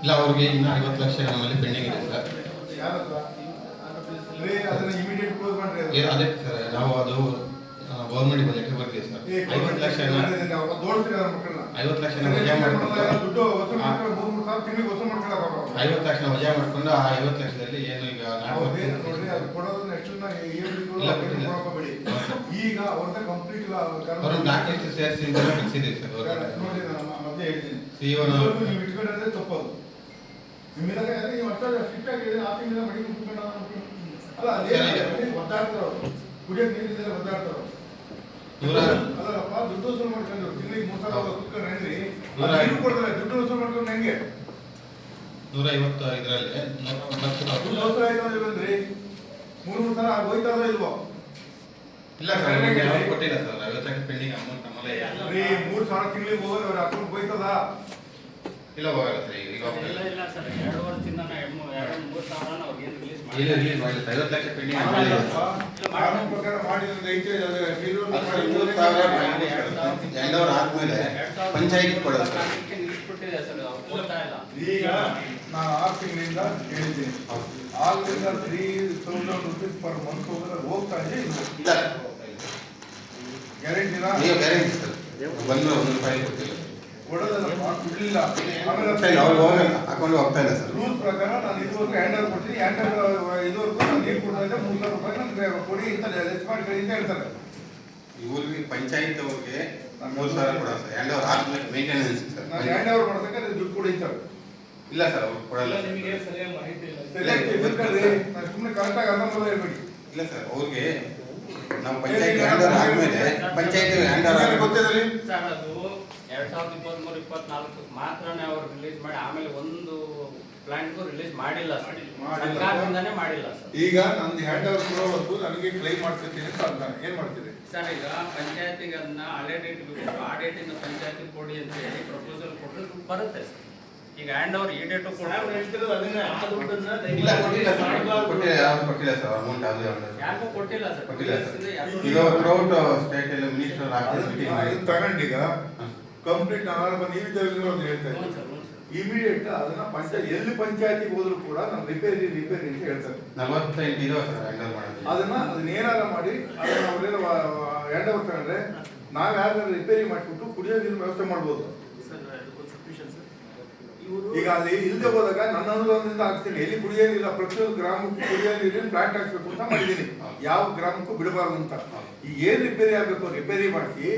ಇಲ್ಲ ಅವ್ರಿಗೆ ಇನ್ನು ಐವತ್ತು ಲಕ್ಷ ನಮ್ಮಲ್ಲಿ ಪೆಂಡಿಂಗ್ ಇದೆ ಸರ್. ಅದೇ ಸರ್ ನಾವು ಅದು ಗೌರ್ಮೆಂಟ್ ಬಜೆಟ್ ಬರ್ತೀವಿ ಸರ್ ಐವತ್ತು ಲಕ್ಷ. ಐವತ್ತು ಲಕ್ಷ ವಜಾ ಮಾಡ್ಕೊಂಡು. ಐವತ್ತು ಲಕ್ಷ ವಜಾ ಮಾಡ್ಕೊಂಡು ಆ ಐವತ್ತು ಲಕ್ಷದಲ್ಲಿ ಏನು ಈಗ ಈಗ ಅವ್ರದ್ದು ಕಂಪ್ಲೀಟ್ ಲಿಸ್ಟ್ ಸೇರಿಸಿ ಕಳಿಸಿದ್ದೀವಿ ಸರ್ ನೋಡಿ ನಾನು ಹೇಳ್ತೀನಿ. ನ- ನೀವು ಇಟ್ಕೊಂಡ್ರೆ ತಪ್ಪದು. ನೀವು ಸ್ಟ್ರಿಕ್ಟ್ ಆ ತಿಂಗಳ ಅಲ್ಲ ಅದೇ. ಒದ್ದಾಡ್ತಾರ ಅವ್ರು. ಕುಡಿಯೋಕೆ ನೀರಿದ್ರೆ ಒದ್ದಾಡ್ತಾರ ಅವ್ರು. ನೂರ ಅಲ್ಲಪ್ಪ ದುಡ್ಡು ವಸೂಲ್ ಮಾಡ್ಕೊಂಡು ತಿಂಗಳಿಗೆ ಮೂರ್ ಸಾವಿರ ಕುತ್ಕೊಂಡು ಹೆಂಗ್ರಿ ನೂರ ಕೊಡ್ತಾರೆ ದುಡ್ಡು ವಸೂಲ್ ಮಾಡ್ಕೊಂಡು ಹೆಂಗೆ? ನೂರ ಐವತ್ತು ಇದರಲ್ಲಿ. ದುಡ್ಡು ವಸೂಲ್ ಆಯ್ತು ಅಂದ್ರೆ ಬಂದ್ರಿ. ಮೂರ್ ಮೂರ್ ಸಲ ಹೋಯ್ತಾರೋ ಇಲ್ವೋ ಇಲ್ಲ ಸರ್ ಕೊಟ್ಟಿಲ್ಲ ಸರ್. ಐವತ್ತು ಲಕ್ಷ ಪೆಂಡಿಂಗ್ ಅಮೌಂಟ್ ನಮ್ಮಲ್ಲೇ. ರೀ ಮೂರ್ ಸಾವಿರ ತಿಂಗಳಿಗೆ ಹೋಗೋದು ಅವ್ರ ಅಕೌಂಟ್ ಹೋಯ್ತದ? ಇಲ್ಲ ಹೋಗಲ್ಲ ಸರ್ ಈಗ ಇಲ್ಲ. ಇಲ್ಲ ಸರ್. ಎರಡು ವರ್ಷದಿಂದ ಎರಡು ಮೂರು ಸಾವಿರ ಏನು ರಿಲೀಸ್ ಇಲ್ಲ ಮಾಡಿ ರಿಲೀಸ್ ಮಾಡಿಲ್ಲ ಐವತ್ತು ಲಕ್ಷ ಪೆಂಡಿಂಗ್. ಕಾನೂನು ಪ್ರಕಾರ ಮಾಡಿದ್ರೆ ಐತೆ ಅದು ಡಿಲಿವರಿ ಅದು ಮಾಡಿ ಮೂರು ಸಾವಿರ ಎರಡು ಅವ್ರು ಆದ್ಮೇಲೆ ಪಂಚಾಯತ್ ಕೊಡೋದು ಈಗ ನಾನು ಆರು ತಿಂಗಳಿಂದ ಹೇಳಿದ್ದೀನಿ. ಆರರಿಂದ three thousand rupees per month ಹೋದ್ರೆ ಹೋಗ್ತಾ ಇದೆ ಇಲ್ಲ? ಗ್ಯಾರಂಟಿನ ನೀವು ಗ್ಯಾರಂಟಿ ಸರ್. ಬಂದು ಒಂದು ರೂಪಾಯಿ ಕೊಟ್ಟಿಲ್ಲ ಕೊಡೋದಲ್ಲಪ್ಪ ಬಿಡ್ಲಿಲ್ಲ ಸರಿ ಅವ್ರು ಹೋಗಲ್ಲ. ಅಕೌಂಟ್ ಹೋಗ್ತಾ ಇಲ್ಲ ಸರ್. ರೂಲ್ಸ್ ಪ್ರಕಾರ ನಾನು ಇದುವರೆಗೂ ಹ್ಯಾಂಡ್ ಓವರ್ ಕೊಡ್ತೀನಿ. ಹ್ಯಾಂಡ್ ಓವರ್ ಇದುವರೆಗೂ ನಾನು ನೀರು ಕೊಡ್ತಾ ಇದ್ದೆ. ಮೂರು ಸಾವಿರ ರೂಪಾಯಿ ನನಗೆ ಕೊಡಿ ಅಂತ ಲೆಸ್ ಮಾಡಿ ಕಳಿ ಅಂತ ಹೇಳ್ತಾರೆ. ಇವ್ರಿಗೆ ಪಂಚಾಯತ್ ಅವ್ರಿಗೆ ಮೂರು ಸಾವಿರ ಕೊಡೋ ಸರ್. ಆದ್ಮೇಲೆ ಮೇಂಟೆನೆನ್ಸ್ ಸರ್. ನಾನು ಹ್ಯಾಂಡ್ ಓವರ್ ಮಾಡ್ಬೇಕಾದ್ರೆ ದುಡ್ಡು ಕೊಡಿ ಇಲ್ಲ ಸರ್ ಅವ್ರು ಕೊಡಲ್ಲ ನಿಮಗೆ ಸರಿಯಾಗಿ ಮಾಹಿತಿ ಇಲ್ಲ. ಸರಿಯಾಗಿ ನಾನು ಸುಮ್ಮನೆ ಕರೆಕ್ಟಾಗಿ ಅರ್ಧ ಮಾಡೋದು ಹೇಳ್ಬೇಡಿ. ಇಲ್ಲ ಸರ್ ಅವ್ರಿಗೆ ನಾವು ಪಂಚಾಯತ್ ಹ್ಯಾಂಡ್ ಓವರ್ ಆದ್ಮೇಲೆ ಪಂಚಾಯತ್ ಹ್ಯಾಂಡ್ ಓವರ್ ಗೊತ್ತಿದೆ ಸರ್ ಅದು ಎರಡ್ ಸಾವಿರದ ಇಪ್ಪತ್ಮೂರು ಇಪ್ಪತ್ನಾಲ್ಕು ಮಾತ್ರನೇ ಅವ್ರು ರಿಲೀಸ್ ಮಾಡಿ ಆಮೇಲೆ ಒಂದು ಪ್ಲಾಂಟ್ಗೂ ರಿಲೀಸ್ ಮಾಡಿಲ್ಲ ಸರ್. ಮಾಡಿಲ್ಲ. ಸರ್ಕಾರದಿಂದಾನೇ ಮಾಡಿಲ್ಲ ಸರ್. ಈಗ ನಂದು ಹ್ಯಾಂಡ್ ಓವರ್ ಕೊಡೋವರೆಗೂ ನನಗೆ ಕ್ಲೈಮ್ ಮಾಡ್ತಿರ್ತೀನಿ ಅಂತ ಅಂತಾನೆ ಏನ್ ಮಾಡ್ತೀರಿ? ಸರ್ ಈಗ ಪಂಚಾಯತಿಗೆ ಅದನ್ನ ಹಳೆ ಡೇಟ್ ಬಿಟ್ಟು ಆ ಡೇಟಿಂದ ಪಂಚಾಯತಿ ಕೊಡಿ ಅಂತ ಹೇಳಿ ಪ್ರಪೋಸಲ್ ಕೊಟ್ಟರೆ ಬರುತ್ತೆ ಸರ್. ಈಗ ಹ್ಯಾಂಡ್ ಓವರ್ ಈ ಡೇಟು ಕೂಡ ಇಲ್ಲ ಕೊಟ್ಟಿಲ್ಲ ಸರ್. ಕೊಟ್ಟಿಲ್ಲ ಯಾರು ಕೊಟ್ಟಿಲ್ಲ ಸರ್. ಅಮೌಂಟ್ ಅದು ಯಾರು ಯಾರಿಗೂ ಕೊಟ್ಟಿಲ್ಲ ಸರ್. ಕೊಟ್ಟಿಲ್ಲ ಸರ್. ಯಾರಿಗೂ ಈಗ ಸ್ಟೇಟ್ ಅಲ್ಲಿ ಮಿನಿಸ್ಟರ್ ಮೀಟಿಂಗ್ ತಗೊಂಡೀಗ ಕಂಪ್ಲೀಟ್ ನಾನು ನೀವಿದ್ದಾಗ ಅಂತ ಹೇಳ್ತಾ ಸರ್ ಸರ್. ಇಮಿಡಿಯೇಟ್ ಅದನ್ನ ಪಂಚಾಯತ್ ಎಲ್ಲಿ ಪಂಚಾಯತಿಗೆ ಹೋದ್ರು ಕೂಡ ನಾನು ರಿಪೇರಿ ರಿಪೇರಿ ಅಂತ ಹೇಳ್ತಾರೆ. ನಲವತ್ತೆಂಟು ಇದಾವೆ ಸರ್ ಹ್ಯಾಂಡ್ ಓವರ್ ಮಾಡೋದು ಅದನ್ನ ಅದನ್ನ ಏನಾರ ಮಾಡಿ ಅದನ್ನ ಅವ್ರೇನು ಹ್ಯಾಂಡ್ ಓವರ್ ತಗೊಂಡ್ರೆ ನಾವ್ ಯಾರು ರಿಪೇರಿ ಮಾಡಿಬಿಟ್ಟು ಕುಡಿಯೋ ನೀರಿನ ವ್ಯವಸ್ಥೆ ಮಾಡ್ಬೋದು. ಈಗ ಅಲ್ಲಿ ಇಲ್ಲದೆ ಹೋದಾಗ ನನ್ನ ಅನುದಾನದಿಂದ ಹಾಕ್ತೀನಿ. ಎಲ್ಲಿ ಕುಡಿಯೋ ನೀರಿಲ್ಲ ಪ್ರತಿಯೊಂದು ಗ್ರಾಮಕ್ಕೂ ಕುಡಿಯೋ ನೀರಿನ ಪ್ಲಾಂಟ್ ಹಾಕ್ಸ್ಬೇಕು ಅಂತ ಮಾಡಿದ್ದೀನಿ. ಯಾವ ಗ್ರಾಮಕ್ಕೂ ಬಿಡಬಾರ್ದು ಅಂತ. ಈಗ ಏನ್ ರಿಪೇರಿ ಆಗಬೇಕು ರಿಪೇರಿ ಮಾಡಿಸಿ,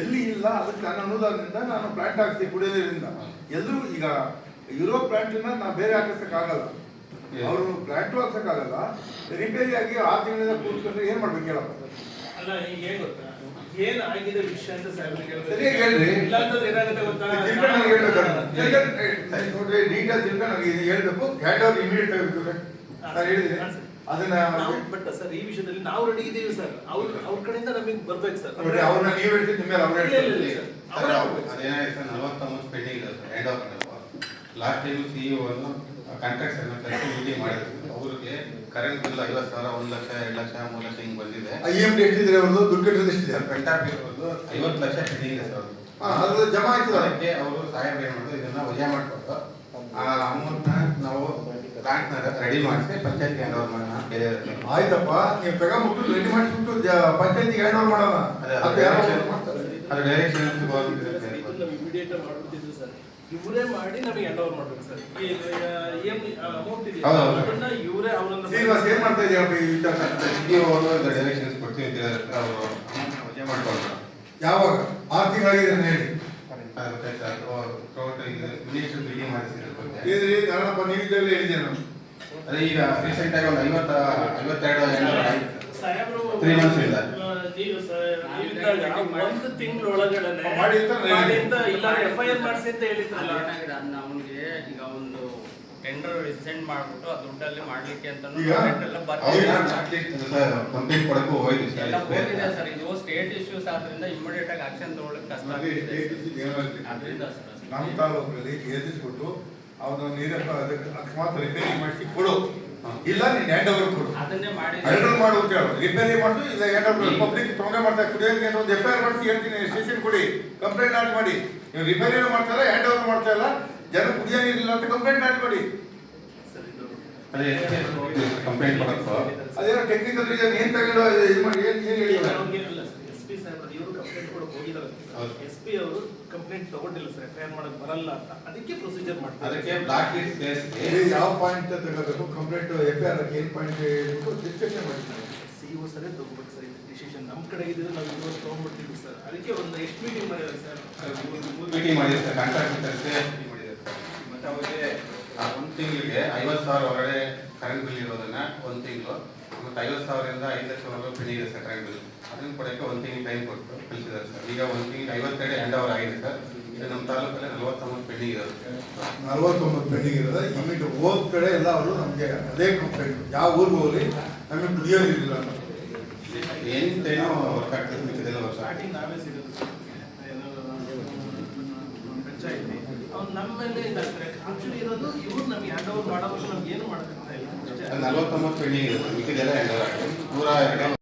ಎಲ್ಲಿ ಇಲ್ಲ, ಅದಕ್ಕೆ ನನ್ನ ಅನುದಾನದಿಂದ ನಾನು ಪ್ಲಾಂಟ್ ಹಾಕ್ತೀನಿ ಕುಡಿಯೋ ಎಲ್ಲರೂ ಈಗ ಇರೋ ಪ್ಲಾಂಟ್ ನಾನು ಬೇರೆ ಹಾಕಿಸಕ್ ಆಗಲ್ಲ. ಅವರು ಪ್ಲಾಂಟ್ ಹಾಕ್ಸಕ್ ಆಗಲ್ಲ. ರಿಪೇರಿ ಆಗಿ ಆರು ತಿಂಗಳಿಂದ ಕೂತ್ಕೊಂಡ್ರೆ ಏನ್ ಮಾಡ್ಬೇಕು ಹೇಳಪ್ಪ? ಅಲ್ಲ, ಈಗ ಏನ್ ಗೊತ್ತಾ? ಏನ್ ಆಗಿದೆ ವಿಷಯ ಅಂತ ಸಾಹೇಬ್ರಿಗೆ ಹೇಳಿ ಸರಿಯಾಗಿ ಹೇಳ್ರಿ. ಇಲ್ಲ ಅಂತಂದ್ರೆ ಏನಾಗುತ್ತೆ ಗೊತ್ತಾ? ತಿಳ್ಕೊಂಡು ನನಗೆ ಹೇಳ್ಬೇಕು? ಹ್ಯಾಂಡ್ ಓವರ್ ಇಮಿಡಿಯೇಟ್ ಆಗಬೇಕು ನಾನು ಹೇಳಿದೆ ಅದನ್ನ ನಾವು ಬಟ್ ಸರ್ ಈ ವಿಷಯದಲ್ಲಿ ನಾವು ರೆಡಿ ಇದ್ದೀವಿ ಸರ್. ಅವ್ರ ಅವ್ರ ಕಡೆಯಿಂದ ನಮಗೆ ಬರ್ಬೇಕು ಸರ್. ನೋಡಿ ಅವ್ರನ್ನ ನೀವು ಹೇಳ್ತೀನಿ ನಿಮ್ಮ ಮೇಲೆ ಅವ್ರು ಸರ್. ನಲವತ್ತೊಂಬತ್ತು ಪೆಂಡಿಂಗ್ ಇದೆ sir hand over last time C E ಅನ್ನು ಕಾಂಟ್ರಾಕ್ಟ್ಸ್ ಅನ್ನು ಕರೆಸಿ ಮೀಟಿಂಗ್ ಮಾಡಿದ್ರು. ಅವ್ರಿಗೆ ಕರೆಂಟ್ ಬಿಲ್ ಐವತ್ತು ಸಾವಿರ ಒಂದು ಲಕ್ಷ ಎರಡು ಲಕ್ಷ ಮೂರು ಲಕ್ಷ ಹಿಂಗೆ ಬಂದಿದೆ. ಐ ಎಂ ಡಿ ಎಷ್ಟಿದ್ರೆ ಅವ್ರದ್ದು? ದುಡ್ಡು ಕಟ್ಟಿರೋದು ಎಷ್ಟಿದೆ? ಪೆಂಟಾಫಿಸ್ ಐವತ್ತು ಲಕ್ಷ ಇದೆ ಸರ್ ಹಾ, ಅದ್ರಲ್ಲಿ ಜಮಾ ಆಯ್ತದ? ಅದಕ್ಕೆ ಅವರು ಸಾಹೇಬ್ರು ಏನು ಮಾಡಿದ್ರು ಇದನ್ನ ವಜಾ ಮಾಡ್ಕೊಂಡು ಆ ಅಮೌಂಟ್ನ ನಾವು ಪ್ಲಾಂಟ್ನ ರೆಡಿ ಮಾಡಿಸಿ ಪಂಚಾಯತ್ಗೆ ಹ್ಯಾಂಡ್ ಓವರ್ ಮಾಡೋಣ ಬೇರೆ ಆಯ್ತಪ್ಪ ನೀವು ತಗೊಂಡ್ಬಿಟ್ಟು ರೆಡಿ ಮಾಡಿಸ್ಬಿಟ್ಟು ಪಂಚಾಯತಿಗೆ ಹ್ಯಾಂಡ್ ಓವರ್ ಮಾಡೋಣ. ಅದೇ ಅದು ಯಾರೋ ಮಾಡ್ತಾರೆ. ಅದು ಡೈರೆಕ್ಷನ್ ಇಮಿಡಿಯೇಟ್ ಸರ್. ಇವರೇ ಮಾಡಿ ನಮಗೆ ಹ್ಯಾಂಡ್ ಓವರ್ ಮಾಡ್ಬೇಕು ಸರ್. ಅಮೌಂಟ್ ಇದೆ ಶ್ರೀನಿವಾಸ್ ಏನ್ ಮಾಡ್ತಾ ಇದೀಯಪ್ಪ ಈ ವಿಚಾರ ಡೈರೆಕ್ಷನ್ಸ್ ಕೊಡ್ತೀವಿ ಅಂತ ಹೇಳಿದ್ರೆ ಅವರು ಅಮೌಂಟ್ ವಜಾ ಮಾಡ್ಕೊಂಡ್ರು ಯಾವಾಗ? ಆರು ತಿಂಗಳಾಗಿದೆ ಅಂತ ಹೇಳಿ. ಮಿನಿಸ್ಟರ್ ಮೀಟಿಂಗ್ ಮಾಡಿಸಿದ್ರು ಬಗ್ಗೆ ಇದ್ರಿ ನಾನಪ್ಪ ನೀವಿದ್ದಾಗಲೇ ಹೇಳಿದ್ದೆ ನಾನು? ಅದೇ ಈಗ ರೀಸೆಂಟ್ ಆಗಿ ಒಂದು ಐವತ್ತ ಐವತ್ತೆರಡು Three ಇಲ್ಲ. ನೀವು ಒಂದು. ಅಂತ ಇಲ್ಲ ಎಫ್ ಐ ಆರ್ ಮಾಡಿಸಿ ಅಂತ ಹೇಳಿದ್ರಲ್ಲ. ಅವನಿಗೆ ಈಗ ಒಂದು ಟೆಂಡರ್ ಸೆಂಡ್ ಮಾಡ್ಬಿಟ್ಟು ಆ ದುಡ್ಡಲ್ಲಿ ಮಾಡ್ಲಿಕ್ಕೆ ಅಂತ ಹೋಗಿದೆ ಸರ್. ಇದು ಸ್ಟೇಟ್ ಇಶ್ಯೂಸ್ ಆದ್ರಿಂದ ಇಮಿಡಿಯೇಟ್ ಆಗಿ ಆಕ್ಷನ್ ಕಷ್ಟ? ಅದರಿಂದ ಸರ್ ನಮ್ಮ ತಾಲೂಕಲ್ಲಿ ಎದುರಿಸ್ಬಿಟ್ಟು ಅವನು ನೀರಪ್ಪ ಅದಕ್ಕೆ ಅಕಸ್ಮಾತ್ ರಿಪೇರಿ ಮಾಡಿಸಿ ಕೊಡು. ಇಲ್ಲ ನೀನ್ ಹ್ಯಾಂಡ್ ಓವರ್ ಕೊಡು. ಅದನ್ನೇ ಮಾಡಿ ಹ್ಯಾಂಡಲ್ ಮಾಡು ಅಂತ ಹೇಳು ರಿಪೇರಿ ಮಾಡು ಇಲ್ಲ ಏನಾದ್ರು ಪಬ್ಲಿಕ್ ತೊಂದರೆ ಮಾಡ್ತಾರೆ ಕುಡಿಯೋಕೆ ಒಂದು ಎಫ್ ಐ ಆರ್ ಮಾಡಿಸಿ ಹೇಳ್ತೀನಿ. ಸ್ಟೇಷನ್ ಕೊಡಿ. ಕಂಪ್ಲೇಂಟ್ ಮಾಡಿ. ನೀವು ರಿಪೇರಿನೂ ಮಾಡ್ತಾ ಇಲ್ಲ ಹ್ಯಾಂಡ್ ಓವರ್ ಮಾಡ್ತಾ ಇಲ್ಲ. ಜನ ಕುಡಿಯೋ ನೀರಿಲ್ಲ ಅಂತ ಕಂಪ್ಲೇಂಟ್ ಮಾಡಿಕೊಡಿ ಮಾಡಿ ಕಂಪ್ಲೇಂಟ್ ಕೊಡೋದು ಅದೇನೋ ಟೆಕ್ನಿಕಲ್ ರೀಸನ್ ಏನ್ ತಗೊಂಡು ಇದು ಮಾಡಿ ಏನ್ ಏನ್ ಹೇಳಿ ಅವ್ರಿಗೆ ಸರ್ ಎಸ್ ಪಿ ಸಾಹೇಬ್ರು ಇವರು ಕಂಪ್ಲೇಂಟ್ ಕೊಡಕ್ಕೆ ಹೋಗಿದ್ದಾರೆ ಹೌದು. ಎಸ್ ಪಿ ಅವರು ಕಂಪ್ಲೇಂಟ್ ತಗೊಂಡಿಲ್ಲ ಸರ್ ಎಫ್ ಐ ಆರ್ ಮಾಡಕ್ ಬರಲ್ಲ ಅಂತ. ಅದಕ್ಕೆ ಪ್ರೊಸೀಜರ್ ಮಾಡ್ತಾರೆ ಅದಕ್ಕೆ ಬ್ಲಾಕ್ ಲಿಸ್ಟ್ ಇದು ಯಾವ ಪಾಯಿಂಟ್ ತಗೋಬೇಕು ಕಂಪ್ಲೇಂಟ್ ಎಫ್ ಐ ಆರ್ ಏನ್ ಪಾಯಿಂಟ್ ಡಿಸ್ಕಷನ್ ಮಾಡಿ ಸಿ ಒ ಸರೇ ತಗೋಬೇಕು ಸರ್ ಇದು ಡಿಸಿಷನ್ ನಮ್ಮ ಕಡೆ ಇದ್ರೆ ನಾವು ಇವತ್ತು ತಗೊಂಡ್ಬಿಡ್ತೀವಿ ಸರ್. ಅದಕ್ಕೆ ಒಂದು ಎಷ್ಟು ಮೀಟಿಂಗ್ ಮಾಡಿದ್ದಾರೆ ಸರ್? ಮೀಟಿಂಗ್ ಮಾಡಿದ್ರು ಸರ್ ಕಾಂಟ್ರಾಕ್ಟ್ ಅವರಿಗೆ ಒಂದು ತಿಂಗಳಿಗೆ ಐವತ್ತು ಸಾವಿರ ಹೊರಗಡೆ ಕರೆಂಟ್ ಬಿಲ್ ಇರೋದನ್ನ ಒಂದು ತಿಂಗಳು ಮತ್ತೆ ಐವತ್ತು ಸಾವಿರದಿಂದ ಐದು ಲಕ್ಷವರೆಗೂ ಪೆಂಡಿಂಗ್ ಇದೆ ಸರ್ ಕರೆಂಟ್ ಬಿಲ್ ಅದನ್ನ ಕೊಡೋಕ್ಕೆ ಒಂದು ತಿಂಗಳು ಟೈಮ್ ಕೊಟ್ಟು ಕಳಿಸಿದ್ದಾರೆ ಸರ್ ಈಗ ಒಂದು ತಿಂಗಳಿಗೆ ಐವತ್ತೆರಡು ಹ್ಯಾಂಡ್ ಓವರ್ ಆಗಿದೆ ಸರ್ ಇದು ನಮ್ಮ ತಾಲೂಕಲ್ಲಿ ನಲವತ್ತೊಂಬತ್ತು ಪೆಂಡಿಂಗ್ ಇದೆ ಸರ್ ನಲವತ್ತೊಂಬತ್ತು ಪೆಂಡಿಂಗ್ ಇರೋದು ಇಮಿಟ್ ಹೋದ ಕಡೆ ಎಲ್ಲ ಅವರು ನಮಗೆ ಅದೇ ಕಂಪ್ಲೇಂಟ್ ಯಾವ ಊರಿಗೆ ಹೋಗಲಿ ನಮಗೆ ಕುಡಿಯೋ ನೀರಿಲ್ಲ ಅಂತ ಏನು ವರ್ಕ್ ಆಗ್ತದೆ ಮಿಕ್ಕಿದೆಲ್ಲ ವರ್ಷ ಸ್ಟಾರ್ಟಿಂಗ್ ನಾವೇ ಸಿಗೋದು ಸರ್ ಪಂಚಾಯತಿ ನಮ್ಮ ಮೇಲೆ ಇರೋದು ಇವ್ರು ನಮ್ಗೆ ಹ್ಯಾಂಡ್ ಓವರ್ ಮಾಡೋದು ನಮ್ಗೆ ಏನು ಮಾಡೋಕ್ಕಾಗ್ತಾ ಇಲ್ಲ. ನಲವತ್ತೊಂಬತ್ತು ಪೆಂಡಿಂಗ್ ಇದೆ ಮಿಕ್ಕಿದೆಲ್ಲ ಹ್ಯಾಂಡ್ ಓವರ್ ನೂರ ಎರಡು